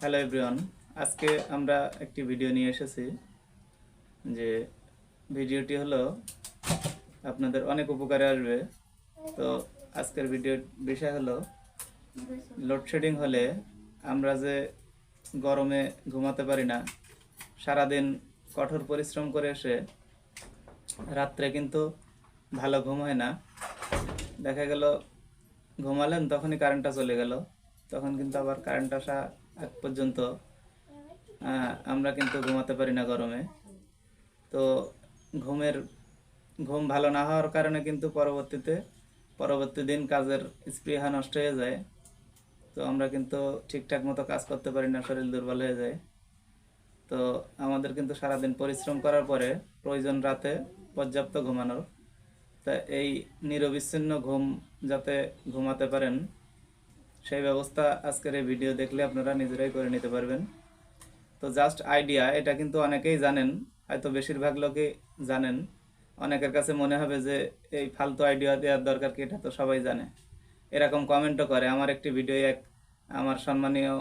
Hello everyone আজকে আমরা একটি ভিডিও নিয়ে এসেছি যে ভিডিওটি হলো আপনাদের অনেক উপকারে আসবে। তো আজকের ভিডিওর বিষয় হলো লোডশেডিং হলে আমরা যে গরমে ঘুমাতে পারি না, সারাদিন কঠোর পরিশ্রম করে এসে রাত্রে কিন্তু ভালো ঘুম হয় না। দেখা গেল, ঘুমালেন তখনই কারেন্টটা চলে গেল, তখন কিন্তু আবার কারেন্ট আসা আগ পর্যন্ত আমরা কিন্তু ঘুমাতে পারি না গরমে। তো ঘুমের, ঘুম ভালো না হওয়ার কারণে কিন্তু পরবর্তীতে, পরবর্তী দিন কাজের স্পৃহা নষ্ট হয়ে যায়। তো আমরা কিন্তু ঠিকঠাক মতো কাজ করতে পারি না, শরীর দুর্বল হয়ে যায়। তো আমাদের কিন্তু সারাদিন পরিশ্রম করার পরে প্রয়োজন রাতে পর্যাপ্ত ঘুমানোর। তা এই নিরবিচ্ছিন্ন ঘুম যাতে ঘুমাতে পারেন সেই ব্যবস্থা আজকের এই ভিডিও দেখলে আপনারা নিজেরাই করে নিতে পারবেন। তো জাস্ট আইডিয়া এটা কিন্তু অনেকেই জানেন, হয়তো বেশিরভাগ লোকই জানেন। অনেকের কাছে মনে হবে যে এই ফালতু আইডিয়া দেওয়ার দরকার কি, এটা তো সবাই জানে। এরকম কমেন্টও করে। আমার একটি ভিডিও এক আমার সম্মানীয়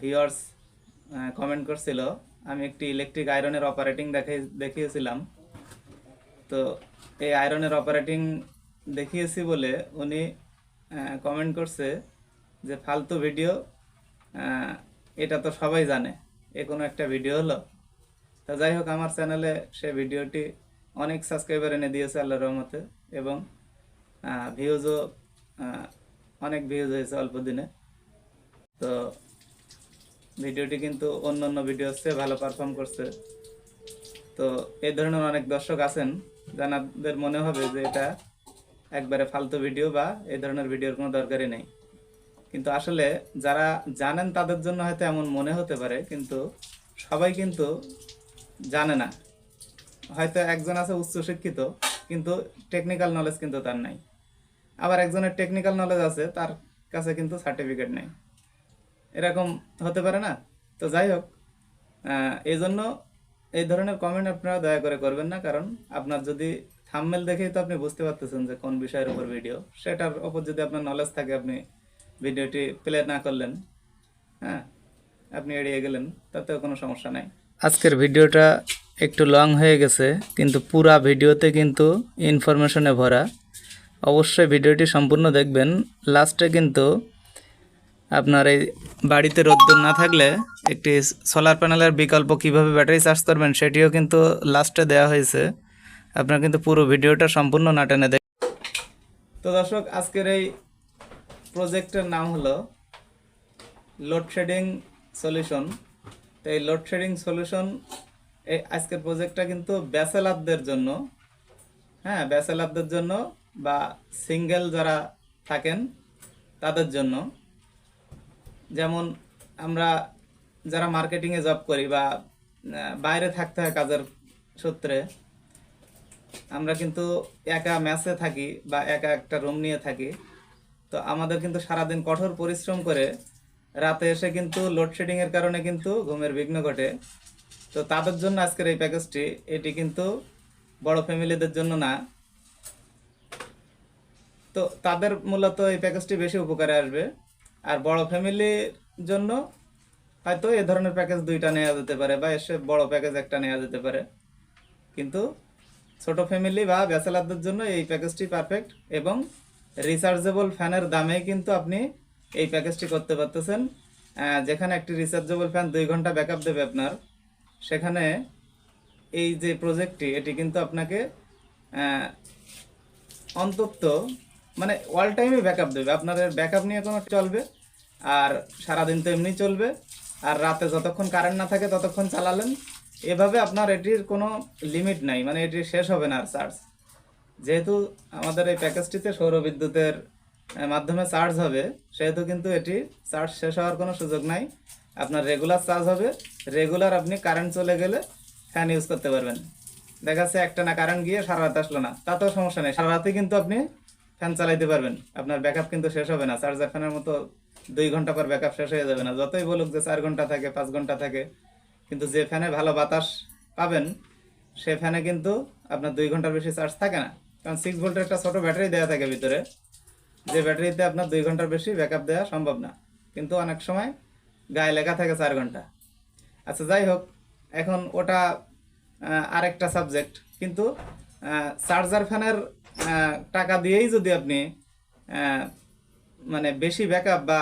ভিউয়ার্স কমেন্ট করছিল। আমি একটি ইলেকট্রিক আয়রনের অপারেটিং দেখাই, দেখিয়েছিলাম। তো এই আয়রনের অপারেটিং দেখিয়েছি বলে উনি কমেন্ট করছে যে ফালতু ভিডিও এটা তো সবাই জানে, এ কোনো একটা ভিডিও হলো। তা যাই হোক, আমার চ্যানেলে সে ভিডিওটি অনেক সাবস্ক্রাইবার এনে দিয়েছে আল্লাহ রহমতে এবং ভিউজও অনেক ভিউজ হয়েছে অল্প দিনে। তো ভিডিওটি কিন্তু অন্য অন্য ভিডিওর চেয়ে ভালো পারফর্ম করছে। তো এই ধরনের অনেক দর্শক আছেন যাদের মনে হবে যে এটা একবারে ফালতু ভিডিও বা এই ধরনের ভিডিওর কোনো দরকারই নেই। কিন্তু আসলে যারা জানেন তাদের জন্য হয়তো এমন মনে হতে পারে, কিন্তু সবাই কিন্তু জানে না। হয়তো একজন আছে উচ্চশিক্ষিত, কিন্তু টেকনিক্যাল নলেজ কিন্তু তার নাই। আবার একজনের টেকনিক্যাল নলেজ আছে, তার কাছে কিন্তু সার্টিফিকেট নেই। এরকম হতে পারে না? তো যাই হোক এই জন্য এই ধরনের কমেন্ট আপনারা দয়া করে করবেন না, কারণ আপনার যদি থাম্বনেল দেখেই তো আপনি বুঝতে পারতেছেন যে কোন বিষয়ের উপর ভিডিও সেটার উপর যদি আপনার নলেজ থাকে, আপনি ভিডিওটি প্লে না করলেন হ্যাঁ আপনি এড়িয়ে গেলেন, তাতেও কোনো সমস্যা নাই। আজকের ভিডিওটা একটু লং হয়ে গেছে, কিন্তু পুরা ভিডিওতে কিন্তু ইনফরমেশনে ভরা। অবশ্যই ভিডিওটি সম্পূর্ণ দেখবেন। লাস্টে কিন্তু আপনার এই বাড়িতে রোদ্দুর না থাকলে একটি সোলার প্যানেলের বিকল্প কীভাবে ব্যাটারি চার্জ করবেন, সেটিও কিন্তু লাস্টে দেওয়া হয়েছে। আপনার কিন্তু পুরো ভিডিওটা সম্পূর্ণ না টেনে দেখ তো দর্শক, আজকের এই প্রজেক্টের নাম হলো লোডশেডিং সলিউশন তো এই লোডশেডিং সলিউশন এই আজকের প্রজেক্টটা কিন্তু ব্যাচেলারদের জন্য হ্যাঁ ব্যাচেলারদের জন্য বা সিঙ্গেল যারা থাকেন, তাদের জন্য। যেমন আমরা যারা মার্কেটিংয়ে জব করি বা বাইরে থাকতে হয় কাজের সূত্রে আমরা কিন্তু একা ম্যাচে থাকি বা একা একটা রুম নিয়ে থাকি। তো আমাদের কিন্তু সারাদিন কঠোর পরিশ্রম করে রাতে এসে কিন্তু লোডশেডিং এর কারণে কিন্তু ঘুমের বিঘ্ন ঘটে। তো তাদের জন্য আজকের এই প্যাকেজটি এটি কিন্তু বড় ফ্যামিলিদের জন্য না। তো তাদের মূলত এই প্যাকেজটি বেশি উপকারে আসবে। আর বড় ফ্যামিলির জন্য হয়তো এ ধরনের প্যাকেজ দুইটা নেওয়া যেতে পারে বা এসে বড় প্যাকেজ একটা নেওয়া যেতে পারে। কিন্তু ছোট ফ্যামিলি বা ব্যাচেলারদের জন্য এই প্যাকেজটি পারফেক্ট এবং রিচার্জেবল ফ্যানের দামে কিন্তু আপনি এই প্যাকেজটি করতে পারতেছেন। যেখানে একটি রিচার্জেবল ফ্যান দুই ঘণ্টা ব্যাকআপ দেবে আপনার। সেখানে এই যে প্রজেক্টটি এটি কিন্তু আপনাকে অন্তত মানে অল টাইমই ব্যাকআপ দেবে। আপনাদের ব্যাকআপ নিয়ে কোনো চলবে, আর সারাদিন তো এমনি চলবে। আর রাতে যতক্ষণ কারেন্ট না থাকে ততক্ষণ চালালেন এভাবে আপনার এটির কোনো লিমিট নাই মানে এটি শেষ হবে না আর চার্জ যেহেতু আমাদের এই প্যাকেজটিতে সৌর বিদ্যুতের মাধ্যমে চার্জ হবে, সেহেতু কিন্তু এটি চার্জ শেষ হওয়ার কোনো সুযোগ নাই। আপনার রেগুলার চার্জ হবে রেগুলার আপনি কারেন্ট চলে গেলে ফ্যান ইউজ করতে পারবেন। দেখা যাচ্ছে একটা না কারেন্ট গিয়ে সারা রাত আসলো না, তাতেও সমস্যা নেই। সারা রাতে কিন্তু আপনি ফ্যান চালাইতে পারবেন। আপনার ব্যাকআপ কিন্তু শেষ হবে না। চার্জার ফ্যানের মতো দুই ঘণ্টা পর ব্যাকআপ শেষ হয়ে যাবে না। যতই বলুক যে চার ঘণ্টা থাকে, পাঁচ ঘণ্টা থাকে কিন্তু যে ফ্যানে ভালো বাতাস পাবেন, সে ফ্যানে কিন্তু আপনার দুই ঘণ্টার বেশি চার্জ থাকে না। কারণ সিক্স ভোল্টের একটা ছোটো ব্যাটারি দেওয়া থাকে ভিতরে। যে ব্যাটারিতে আপনার দুই ঘণ্টার বেশি ব্যাকআপ দেওয়া সম্ভব না। কিন্তু অনেক সময় গায়ে লেখা থাকে চার ঘণ্টা। আচ্ছা যাই হোক, এখন ওটা আরেকটা সাবজেক্ট কিন্তু চার্জার ফ্যানের টাকা দিয়েই যদি আপনি মানে বেশি ব্যাকআপ বা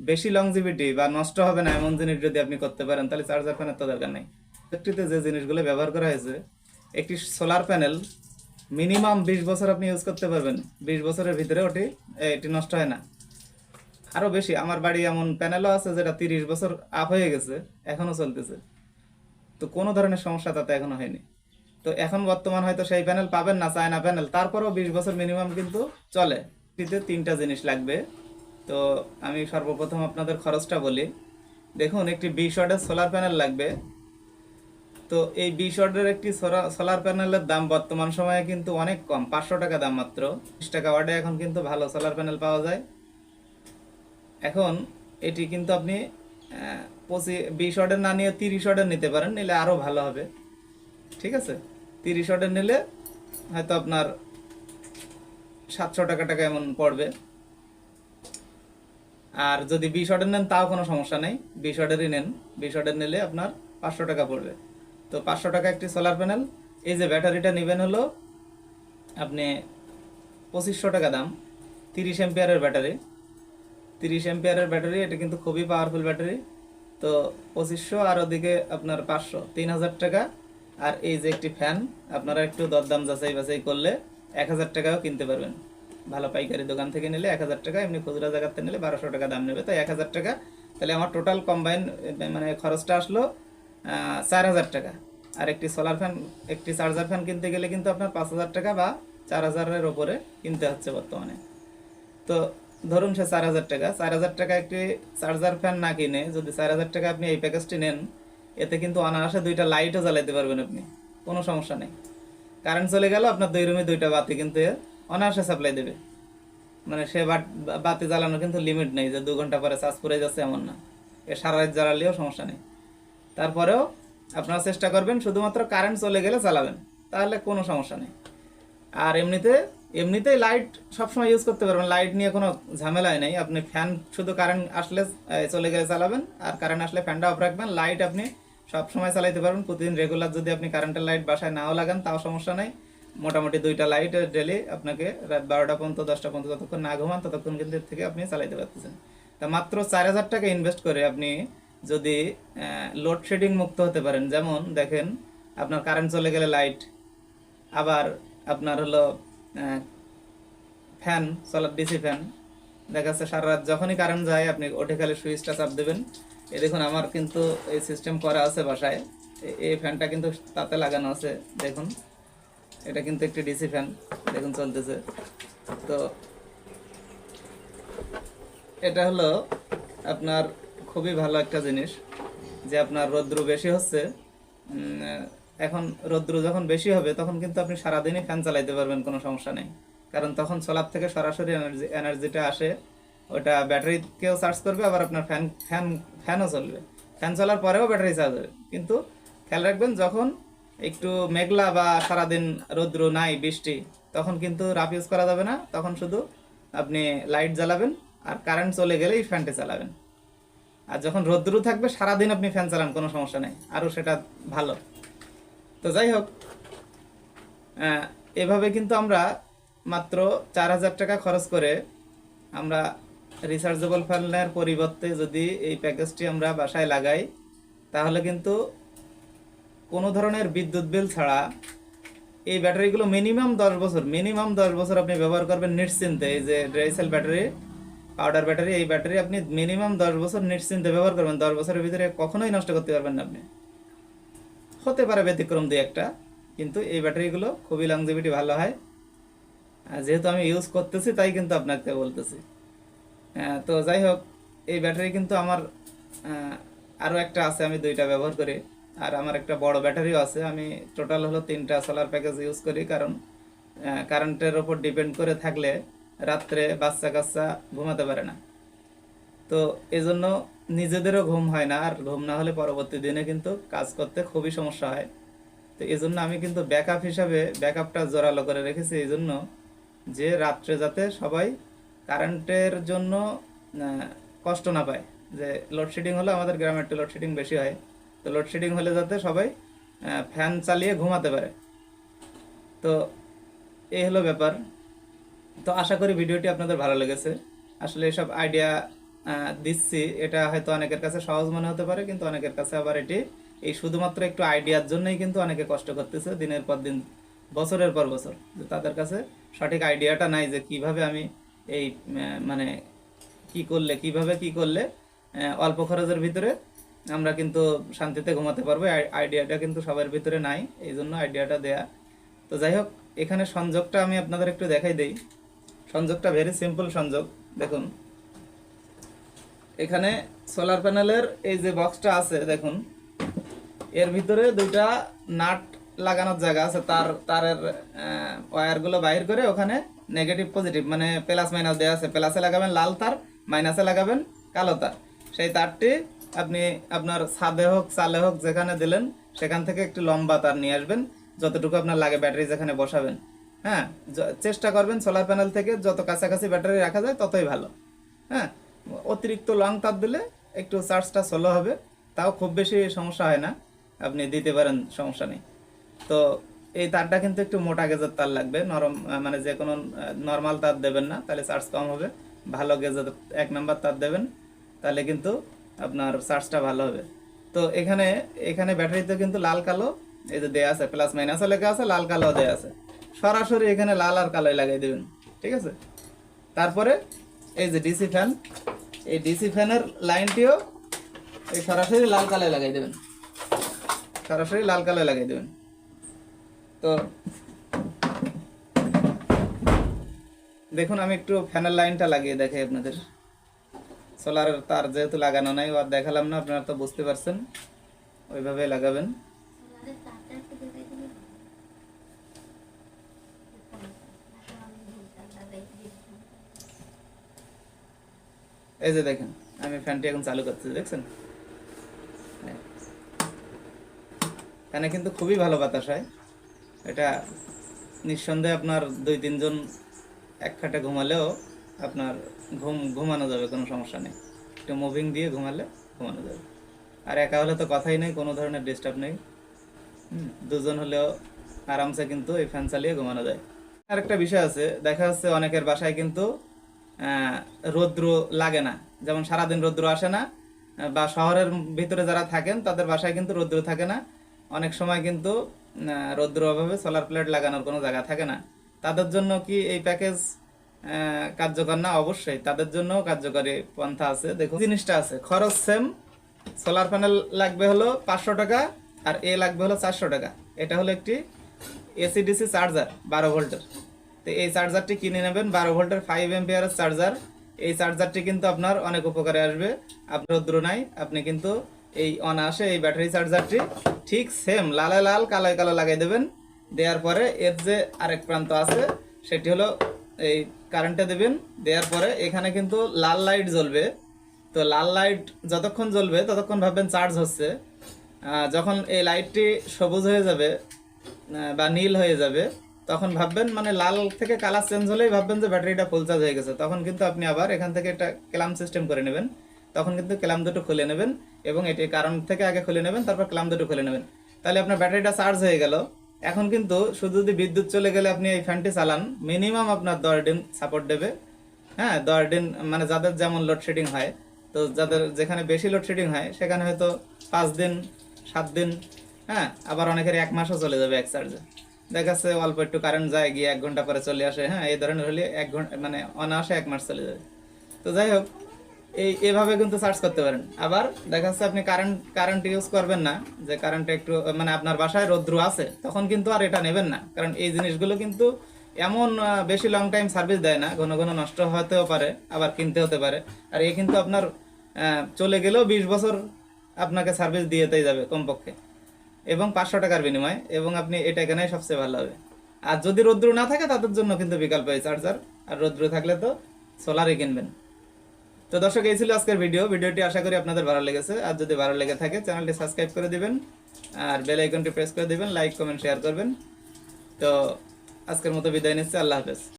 বেশি লংজিভিটি বা নষ্ট হবে না এমন জিনিস যদি আপনি করতে পারেন, তাহলে চার্জার ফ্যানের তো দরকার নেই। ইলেকট্রিতে যে জিনিসগুলো ব্যবহার করা হয়েছে, একটি সোলার প্যানেল মিনিমাম বিশ বছর আপনি ইউজ করতে পারবেন। বিশ বছরের ভিতরে ওটি এটি নষ্ট হয় না। আরও বেশি, আমার বাড়ি এমন প্যানেলও আছে যেটা তিরিশ বছর আপ হয়ে গেছে এখনও চলতেছে। তো কোনো ধরনের সমস্যা তাতে এখনও হয়নি। তো এখন বর্তমান হয়তো সেই প্যানেল পাবেন না, চায়না প্যানেল তারপরেও বিশ বছর মিনিমাম কিন্তু চলে। তিনটা জিনিস লাগবে। তো আমি সর্বপ্রথম আপনাদের খরচটা বলি। দেখুন, একটি বিশ ওয়াটের সোলার প্যানেল লাগবে। তো এই বিশ ওয়াটের একটি সোলার প্যানেলের দাম বর্তমান সময়ে কিন্তু অনেক কম, পাঁচশো টাকা দাম মাত্র। বিশ টাকা ওয়াটে এখন কিন্তু ভালো সোলার প্যানেল পাওয়া যায়। এখন এটি কিন্তু আপনি পঁচিশ বিশ অর্ডার না নিয়ে তিরিশ অর্ডার নিতে পারেন, নিলে আরও ভালো হবে। ঠিক আছে? তিরিশ অর্ডার নিলে হয়তো আপনার সাতশো টাকা টাকা এমন পড়বে। আর যদি বিশ অর্ডার নেন, তাও কোনো সমস্যা নেই। বিশ অর্ডারই নেন। বিশ অর্ডার নিলে আপনার পাঁচশো টাকা পড়বে। তো পাঁচশো টাকা একটি সোলার প্যানেল এই যে ব্যাটারিটা নেবেন হলো আপনি পঁচিশশো টাকা দাম। তিরিশ এম্পিয়ারের ব্যাটারি। তিরিশ এম্পিয়ারের ব্যাটারি, এটা কিন্তু খুবই পাওয়ারফুল ব্যাটারি। তো পঁচিশশো আর ওদিকে আপনার পাঁচশো। তিন হাজার টাকা। আর এই যে একটি ফ্যান আপনারা একটু দরদাম যাচাই বাছাই করলে এক হাজার টাকাও কিনতে পারবেন। ভালো পাইকারি দোকান থেকে নিলে এক হাজার টাকা, এমনি খুচরা জায়গাতে নিলে বারোশো টাকা দাম নেবে। তো এক হাজার টাকা, তাহলে আমার টোটাল কম্বাইন মানে খরচটা আসলো চার হাজার টাকা। আর একটি সোলার ফ্যান একটি চার্জার ফ্যান কিনতে গেলে কিন্তু আপনার পাঁচ হাজার টাকা বা চার হাজারের ওপরে কিনতে হচ্ছে বর্তমানে। তো ধরুন সে চার হাজার টাকা, চার হাজার টাকা একটি চার্জার ফ্যান না কিনে যদি চার হাজার টাকা আপনি এই প্যাকেজটি নেন, এতে কিন্তু অনায়াসে দুইটা লাইটও জ্বালাইতে পারবেন আপনি। কোনো সমস্যা নেই। কারেন্ট চলে গেল, আপনার দুই রুমে দুইটা বাতি কিন্তু অনায়াসে সাপ্লাই দেবে। মানে সে বাত- জ্বালানো কিন্তু লিমিট নেই যে দু ঘণ্টা পরে চার্জ পড়ে যাচ্ছে এমন না। এ সারা রাত জ্বালালেও সমস্যা নেই। তারপরেও আপনারা চেষ্টা করবেন শুধুমাত্র কারেন্ট চলে গেলে চালাবেন, তাহলে কোনো সমস্যা নেই। আর এমনিতে, এমনিতেই লাইট সবসময় ইউজ করতে পারবেন। লাইট নিয়ে কোনো ঝামেলাই নেই। আপনি ফ্যান শুধু কারেন্ট আসলে চলে গেলে চালাবেন। আর কারেন্ট আসলে ফ্যানটা অফ রাখবেন। লাইট আপনি সব সময় চালাইতে পারবেন। প্রতিদিন রেগুলার যদি আপনি কারেন্টের লাইট বাসায় নাও লাগান, তাও সমস্যা নাই। মোটামুটি দুইটা লাইট ডেলি আপনাকে রাত বারোটা পর্যন্ত, দশটা পর্যন্ত যতক্ষণ না ঘুমান, ততক্ষণ কিন্তু এর থেকে আপনি চালাইতে পারতেছেন। তা মাত্র চার হাজার টাকা ইনভেস্ট করে আপনি যদি লোডশেডিং মুক্ত হতে পারেন, যেমন দেখেন আপনার কারেন্ট চলে গেলে লাইট আবার আপনার হলো ফ্যান সোলার ডিসি ফ্যান দেখা যাচ্ছে সারা রাত যখনই কারেন্ট যায়, আপনি ওঠে খালি সুইচটা চাপ দেবেন। এ দেখুন আমার কিন্তু এই সিস্টেম করা আছে বাসায় এই ফ্যানটা কিন্তু তাতে লাগানো আছে, দেখুন। এটা কিন্তু একটি ডিসি ফ্যান দেখুন চলতেছে। তো এটা হলো আপনার খুবই ভালো একটা জিনিস যে আপনার রৌদ্র বেশি হচ্ছে। এখন রৌদ্র যখন বেশি হবে, তখন কিন্তু আপনি সারাদিনই ফ্যান চালাইতে পারবেন, কোনো সমস্যা নেই। কারণ তখন সোলার থেকে সরাসরি এনার্জি এনার্জিটা আসে, ওটা ব্যাটারিকেও চার্জ করবে, আবার আপনার ফ্যান ফ্যান ফ্যানও চলবে। ফ্যান চলার পরেও ব্যাটারি চার্জ হবে। কিন্তু খেয়াল রাখবেন, যখন একটু মেঘলা বা সারাদিন রৌদ্র নাই, বৃষ্টি, তখন কিন্তু রাফ ইউজ করা যাবে না। তখন শুধু আপনি লাইট জ্বালাবেন আর কারেন্ট চলে গেলেই ফ্যানটি চালাবেন। আর যখন রৌদ্র থাকবে, সারাদিন আপনি ফ্যান চালান, কোনো সমস্যা নেই। আরও সেটা ভালো। তো যাই হোক এভাবে কিন্তু আমরা মাত্র চার হাজার টাকা খরচ করে আমরা রিচার্জেবল ফ্যানের পরিবর্তে যদি এই প্যাকেজটি আমরা বাসায় লাগাই, তাহলে কিন্তু কোনো ধরনের বিদ্যুৎ বিল ছাড়া এই ব্যাটারিগুলো মিনিমাম দশ বছর, মিনিমাম দশ বছর আপনি ব্যবহার করবেন নিশ্চিন্তে, এই যে dry cell battery, powder battery, এই ব্যাটারি আপনি মিনিমাম দশ বছর নিশ্চিন্তে ব্যবহার করবেন। দশ বছরের ভিতরে কখনোই নষ্ট করতে পারবেন না আপনি। হতে পারে ব্যতিক্রম দুই একটা, কিন্তু এই ব্যাটারিগুলো খুবই লংজিভিটি ভালো হয়। যেহেতু আমি ইউজ করতেছি, তাই কিন্তু আপনাকে বলতেছি। তো যাই হোক, এই ব্যাটারি কিন্তু আমার আরও একটা আছে, আমি দুইটা ব্যবহার করি। আর আমার একটা বড় ব্যাটারিও আছে। আমি টোটাল হলো তিনটা সোলার প্যাকেজ ইউজ করি, কারণ কারেন্টের ওপর ডিপেন্ড করে থাকলে রাত্রে বাচ্চা কাচ্চা ঘুমাতে পারে না। তো এজন্য নিজেদেরও ঘুম হয় না, আর ঘুম না হলে পরবর্তী দিনে কিন্তু কাজ করতে খুবই সমস্যা হয়। তো এই জন্য আমি কিন্তু ব্যাকআপ হিসাবে ব্যাকআপটা জোরালো করে রেখেছি এই জন্য যে রাত্রে যাতে সবাই কারেন্টের জন্য কষ্ট না পায়। যে লোডশেডিং হলে আমাদের গ্রামের একটু লোডশেডিং বেশি হয়। তো লোডশেডিং হলে যাতে সবাই ফ্যান চালিয়ে ঘুমাতে পারে। তো এই হলো ব্যাপার। তো আশা করি ভিডিওটি আপনাদের ভালো লেগেছে। আসলে এসব আইডিয়া দিচ্ছি, এটা হয়তো অনেকের কাছে সহজ মনে হতে পারে, কিন্তু অনেকের কাছে আবার এটি, এই শুধুমাত্র একটু আইডিয়ার জন্যই কিন্তু অনেকে কষ্ট করতেছে দিনের পর দিন, বছরের পর বছর, যে তাদের কাছে সঠিক আইডিয়াটা নাই যে কীভাবে আমি এই মানে কি করলে, কীভাবে কি করলে অল্প খরচের ভিতরে আমরা কিন্তু শান্তিতে ঘুমাতে পারব। আই- আইডিয়াটা কিন্তু সবার ভিতরে নাই, এই জন্য আইডিয়াটা দেয়া। তো যাই হোক, এখানে সংযোগটা আমি আপনাদের একটু দেখাই দেই। সংযোগটা ভেরি সিম্পল সংযোগ, দেখুন। এখানে সোলার প্যানেলের এই যে বক্সটা আছে, দেখুন। এর ভিতরে দুইটা নাট লাগানোর জায়গা আছে, তার, তারের ওয়্যারগুলো বাইর করে ওখানে নেগেটিভ পজিটিভ মানে প্লাস মাইনাস দেওয়া আছে। প্লাসে লাগাবেন লাল তার মাইনাসে লাগাবেন কালো তার। সেই তারটি আপনি আপনার ছাদে হোক, চালে হোক, যেখানে দিলেন, সেখান থেকে একটু লম্বা তার নিয়ে আসবেন। যতটুকু আপনার লাগে ব্যাটারি যেখানে বসাবেন। হ্যাঁ চেষ্টা করবেন সোলার প্যানেল থেকে যত কাছাকাছি ব্যাটারি রাখা যায় ততই ভালো। হ্যাঁ অতিরিক্ত লং তার দিলে একটু চার্জটা স্লো হবে, তাও খুব বেশি সমস্যা হয় না। আপনি দিতে পারেন, সমস্যা নেই। তো এই তারটা কিন্তু একটু মোটা গেজের তার লাগবে, নরম মানে যে কোনো নর্মাল তার দেবেন না, তাহলে চার্জ কম হবে। ভালো গেজের এক নাম্বার তার দেবেন, তাহলে কিন্তু আপনার চার্জটা ভালো হবে। তো এখানে এখানে ব্যাটারিতে কিন্তু লাল কালো, এই যে দেয়া আছে প্লাস মাইনাসও লেখা আছে, লাল কালো দেয়া আছে। সরাসরি এখানে লাল আর কালোই লাগাই দেবেন, ঠিক আছে? তারপরে এই যে ডিসি ফ্যান এই ডিসি ফ্যানের লাইনটিও এই সরাসরি লাল কালোয় লাগাই দেবেন। সরাসরি লাল কালোয় লাগাই দেবেন। তো দেখুন, আমি একটু ফ্যানের লাইনটা লাগিয়ে দেখাই আপনাদের। সোলারের তার যেহেতু লাগানো নাই আর দেখালাম না, আপনারা তো বুঝতে পারছেন। ওইভাবে লাগাবেন। এই যে দেখেন, আমি ফ্যানটি এখন চালু করছি দেখছেন। ফ্যানে কিন্তু খুবই ভালো বাতাস হয়। এটা নিঃসন্দেহে আপনার দুই তিনজন এক খাটে ঘুমালেও আপনার ঘুম, ঘুমানো যাবে, কোনো সমস্যা নেই। একটু মুভিং দিয়ে ঘুমালে ঘুমানো যাবে। আর একা হলে তো কথাই নেই, কোনো ধরনের ডিস্টার্ব নেই। দুজন হলেও আরামসে কিন্তু এই ফ্যান চালিয়ে ঘুমানো যায়। আরেকটা বিষয় আছে, দেখা যাচ্ছে অনেকের বাসায় কিন্তু রৌদ্র লাগে না। যেমন সারাদিন রৌদ্র আসে না, বা শহরের ভিতরে যারা থাকেন, তাদের বাসায় কিন্তু রৌদ্র থাকে না। অনেক সময় কিন্তু রৌদ্র অভাবে সোলার প্লেট লাগানোর কোনো জায়গা থাকে না। তাদের জন্য কি এই প্যাকেজ কার্যকর না? অবশ্যই। তাদের জন্য কার্যকরী পন্থা আছে। দেখুন, জিনিসটা আছে। খরচ সেম। সোলার প্যানেল লাগবে হলো পাঁচশো টাকা আর এ লাগবে হলো চারশো টাকা। এটা হলো একটি এসিডিসি চার্জার, বারো ভোল্টের। তো এই চার্জারটি কিনে নেবেন। বারো ভোল্টের ফাইভ এমপিয়ারের চার্জার। এই চার্জারটি কিন্তু আপনার অনেক উপকারে আসবে। আপনার রৌদ্র নাই। আপনি কিন্তু এই অনায়াসে এই ব্যাটারি চার্জারটি ঠিক সেম লালে লাল, কালোয় কালো লাগাই দেবেন। দেওয়ার পরে এর যে আরেক প্রান্ত আছে, সেটি হলো এই কারেন্টে দেবেন, দেওয়ার পরে এখানে কিন্তু লাল লাইট জ্বলবে। তো লাল লাইট যতক্ষণ জ্বলবে, ততক্ষণ ভাববেন চার্জ হচ্ছে। যখন এই লাইটটি সবুজ হয়ে যাবে বা নীল হয়ে যাবে, তখন ভাববেন মানে লাল থেকে কালার চেঞ্জ হলেই ভাববেন যে ব্যাটারিটা ফুল চার্জ হয়ে গেছে। তখন কিন্তু আপনি আবার এখান থেকে একটা ক্লাম সিস্টেম করে নেবেন। তখন কিন্তু ক্লাম দুটো খুলে নেবেন এবং এটি কারণ থেকে আগে খুলে নেবেন, তারপর ক্লাম দুটো খুলে নেবেন। তাহলে আপনার ব্যাটারিটা চার্জ হয়ে গেল। এখন কিন্তু শুধু যদি বিদ্যুৎ চলে গেলে আপনি এই ফ্যানটি চালান মিনিমাম আপনার দশ দিন সাপোর্ট দেবে। হ্যাঁ দশ দিন মানে যাদের যেমন লোডশেডিং হয়, তো যাদের যেখানে বেশি লোডশেডিং হয়, সেখানে হয়তো পাঁচ দিন, সাত দিন হ্যাঁ আবার অনেকের এক মাসও চলে যাবে এক চার্জে দেখা যাচ্ছে অল্প একটু কারেন্ট যায়, গিয়ে এক ঘণ্টা পরে চলে আসে হ্যাঁ এই ধরনের হলে এক ঘণ্টা মানে অনায়াসে এক মাস চলে যাবে। তো যাই হোক এই, এভাবে কিন্তু সার্চ করতে পারেন। আবার দেখা যাচ্ছে আপনি কারেন্ট কারেন্ট ইউজ করবেন না, যে কারেন্ট একটু মানে আপনার বাসায় রৌদ্র আছে, তখন কিন্তু আর এটা নেবেন না। কারণ এই জিনিসগুলো কিন্তু এমন বেশি লং টাইম সার্ভিস দেয় না, ঘন ঘন নষ্ট হতেও পারে, আবার কিনতে হতে পারে। আর এ কিন্তু আপনার চলে গেলেও বিশ বছর আপনাকে সার্ভিস দিয়েতেই যাবে কমপক্ষে। এবং পাঁচশো টাকার বিনিময়ে, এবং আপনি এটা কেনাই সবচেয়ে ভালো হবে। আর যদি রৌদ্র না থাকে, তাদের জন্য কিন্তু বিকল্প এই চার্জার আর রৌদ্র থাকলে তো সোলারই কিনবেন। তো দর্শক, এই ছিল আজকের ভিডিও ভিডিওটি আশা করি আপনাদের ভালো লেগেছে। আর যদি ভালো লেগে থাকে, চ্যানেলটি সাবস্ক্রাইব করে দিবেন। আর বেল আইকনটি প্রেস করে দিবেন লাইক কমেন্ট শেয়ার করবেন। তো আজকের মতো বিদায় নিচ্ছি। আল্লাহ হাফেজ।